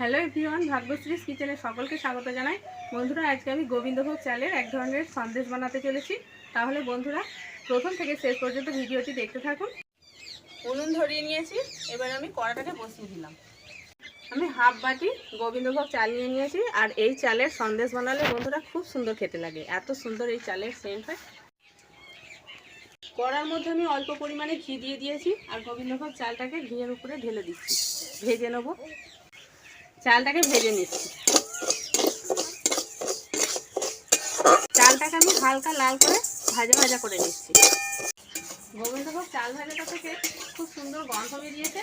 Hello everyone, ভাগ্যশ্রীস কিচেনে সকলকে স্বাগত জানাই। বন্ধুরা, আজকে আমি গোবিন্দভোগ চালের এক ধরনের সন্দেশ বানাতে চলেছি। তাহলে বন্ধুরা, প্রথম থেকে শেষ পর্যন্ত ভিডিওটি দেখতে থাকুন। উনুন ধরিয়ে নিয়েছি, এবার আমি কড়াটাকে বসিয়ে দিলাম। আমি হাফ বাটি গোবিন্দভোগ চাল নিয়ে নিয়েছি, আর এই চালের সন্দেশ বানালে বন্ধুরা খুব সুন্দর খেতে লাগে। এত সুন্দর এই চালের সেন্ট হয়। কড়ার মধ্যে আমি অল্প পরিমাণে ঘি দিয়ে দিয়েছি, আর গোবিন্দভোগ চালটাকে ঘিয়ের উপরে ঢেলে দিচ্ছি। ভেজে নেব। চালটাকে ভেজে নিচ্ছি। চালটাকে আমি হালকা লাল করে ভাজা ভাজা করে নিচ্ছি। গোবিন্দভোগ চাল ভাজাটা থেকে খুব সুন্দর গন্ধ বেরিয়েছে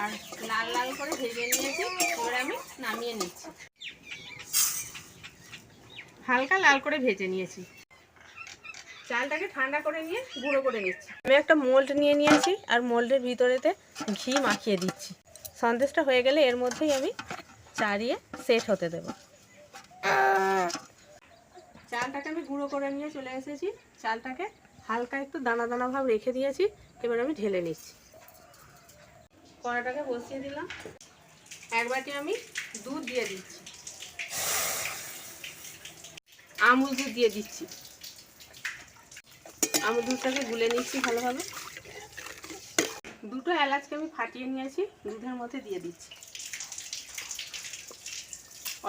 আর লাল লাল করে ভেজে নিয়েছি, এবার আমি নামিয়ে নিচ্ছি। হালকা লাল করে ভেজে নিয়েছি। চালটাকে ঠান্ডা করে নিয়ে গুঁড়ো করে নিচ্ছি। আমি একটা মোল্ড নিয়ে নিয়েছি আর মোল্ডের ভিতরেতে ঘি মাখিয়ে দিচ্ছি। সন্দেশটা হয়ে গেলে এর মধ্যেই আমি চাড়িয়ে সেট হতে দেব। চালটাকে আমি গুঁড়ো করে নিয়ে চলে এসেছি। চালটাকে হালকা একটু দানা দানা ভাব রেখে দিয়েছি। এবার আমি ঢেলে নিচ্ছি। কড়াটাকে বসিয়ে দিলাম। এক বাটি আমি দুধ দিয়ে দিচ্ছি। আমুল দুধ দিয়ে দিচ্ছি। আমুল দুধটাকে গুলে নিচ্ছি ভালোভাবে। দুটো এলাচকে আমি ফাটিয়ে নিয়েছি। দুধের মধ্যে দিয়ে দিচ্ছি।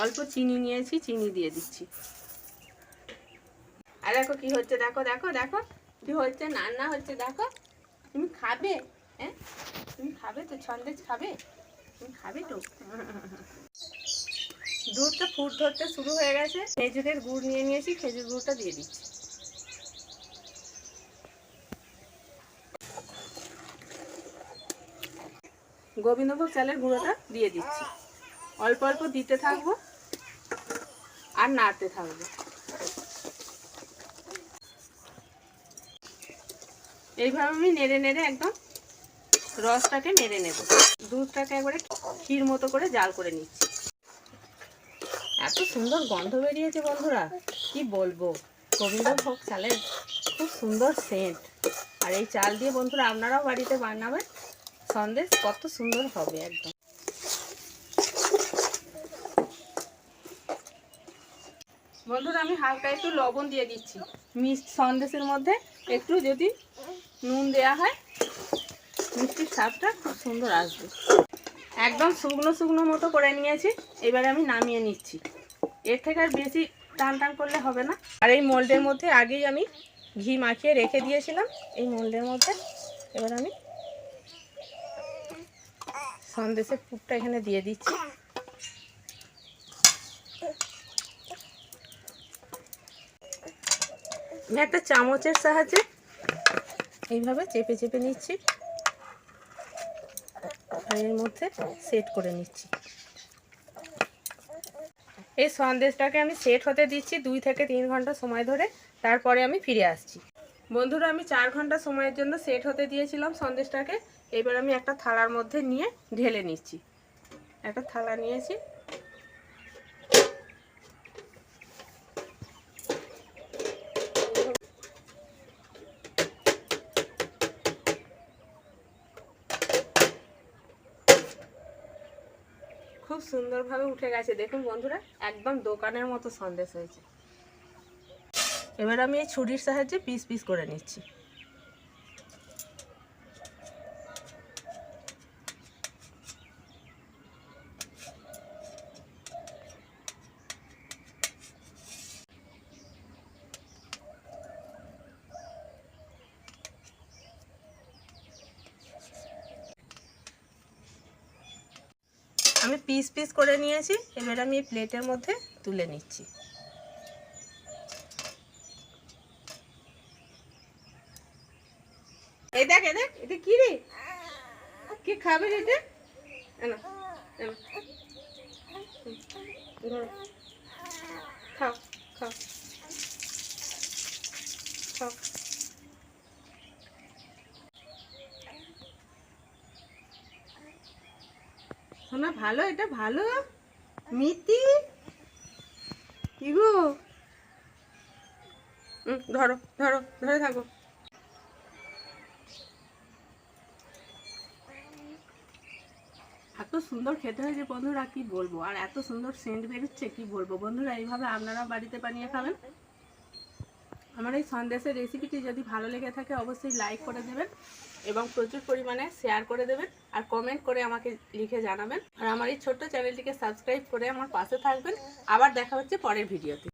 অল্প চিনি নিয়েছি, চিনি দিয়ে দিচ্ছি। আর দেখো কি হচ্ছে, দেখো দেখো দেখো, কি হচ্ছে রান্না হচ্ছে, দেখো। তুমি খাবে হ্যাঁ? তুমি খাবে তো, সন্দেশ খাবে? তুমি খাবে তো? দুধটা ফুট ধরতে শুরু হয়ে গেছে। খেজুরের গুড় নিয়ে নিয়েছি, খেজুর গুড়টা দিয়ে দিচ্ছি। গোবিন্দভোগ চালের গুঁড়োটা দিয়ে দিচ্ছি। অল্প অল্প দিতে থাকব আর নাড়তে থাকব। এইভাবে আমি নেড়ে নেড়ে একদম রসটাকে নেড়ে নেব। দুধটাকে একবারে ক্ষীর মতো করে জাল করে নিচ্ছি। এত সুন্দর গন্ধ বেরিয়েছে বন্ধুরা, কি বলব? গোবিন্দভোগ চালের খুব সুন্দর সেন্ট আর এই চাল দিয়ে বন্ধুরা আপনারাও বাড়িতে বানাবেন, সন্দেশ কত সুন্দর হবে একদম। বন্ধুরা, আমি হালকা একটু লবণ দিয়ে দিচ্ছি। মিষ্টি সন্দেশের মধ্যে একটু যদি নুন দেয়া হয়, মিষ্টির স্বাদটা খুব সুন্দর আসবে। একদম শুকনো শুকনো মতো করে নিয়েছি, এবারে আমি নামিয়ে নিচ্ছি। এর থেকে আর বেশি টান টান করলে হবে না। আর এই মোল্ডের মধ্যে আগেই আমি ঘি মাখিয়ে রেখে দিয়েছিলাম, এই মোল্ডের মধ্যে। এবার আমি সন্দেশের পুরটা এখানে দিয়ে দিচ্ছি। একটা চামচের সাহায্যে এইভাবে চেপে চেপে নিচ্ছি। আর এর মধ্যে সেট করে নিচ্ছি। এই সন্দেশটাকে আমি সেট হতে দিচ্ছি দুই থেকে তিন ঘণ্টা সময় ধরে, তারপরে আমি ফিরে আসছি। বন্ধুরা, আমি চার ঘণ্টা সময়ের জন্য সেট হতে দিয়েছিলাম সন্দেশটাকে। এবার আমি একটা থালার মধ্যে নিয়ে ঢেলে নিচ্ছি। একটা থালা নিয়েছি। খুব সুন্দরভাবে উঠে গেছে। দেখুন বন্ধুরা, একদম দোকানের মতো সন্দেশ হয়েছে। এবার আমি এই ছুরির সাহায্যে পিস পিস করে নিচ্ছি। পিস পিস করে নিয়েছি। এবার আমি প্লেটের মধ্যে তুলে নিচ্ছি। এই দেখ এই দেখ, এটা কি রে? কি খাবে এটা? খাও খাও। খাও। শোনা ভালো, এটা ভালো। মিতি। কি গো ধরো ধরো, ধরে থাকো। এত সুন্দর খেতে হয়েছে বন্ধুরা, কি বলব? আর এত সুন্দর সেন্ট বেরোচ্ছে, কি বলব? বন্ধুরা, এইভাবে আপনারা বাড়িতে বানিয়ে খাবেন? আমার এই সন্দেশের রেসিপিটি যদি ভালো লেগে থাকে, অবশ্যই লাইক করে দেবেন। এবং প্রচুর পরিমাণে শেয়ার করে দেবেন আর কমেন্ট করে আমাকে লিখে জানাবেন। আর আমার এই ছোট্ট চ্যানেলটিকে সাবস্ক্রাইব করে আমার পাশে থাকবেন। আবার দেখা হচ্ছে পরের ভিডিওতে